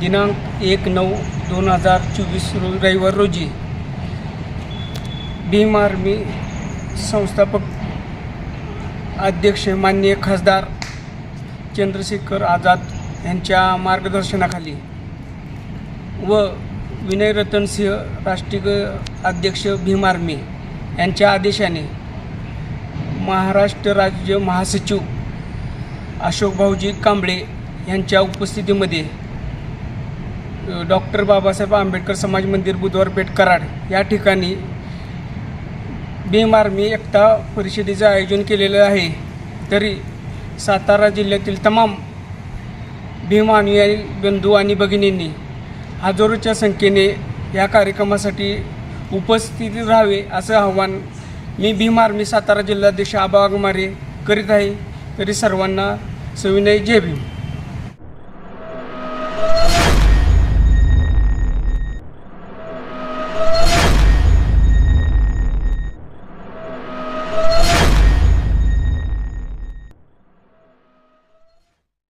दिनांक एक नऊ दोन हजार चोवीस रो रविवार रोजी भीम आर्मी संस्थापक अध्यक्ष माननीय खासदार चंद्रशेखर आझाद यांच्या मार्गदर्शनाखाली व विनयरतन सिंह राष्ट्रीय अध्यक्ष भीम आर्मी यांच्या आदेशाने महाराष्ट्र राज्य महासचिव अशोक भाऊजी कांबळे यांच्या उपस्थितीमध्ये डॉक्टर बाबासाहेब आंबेडकर समाज मंदिर बुधवार पेठ कराड या ठिकाणी भीम आर्मी एकता परिषदेचं आयोजन केलेलं आहे. तरी सातारा जिल्ह्यातील तमाम भीम अनुयायी बंधू आणि भगिनींनी हजारोच्या संख्येने या कार्यक्रमासाठी उपस्थित राहावे असं आव्हान मी भीम आर्मी सातारा जिल्हाध्यक्ष आबा वाघमारे करीत आहे. तरी सर्वांना सविनय जय भीम.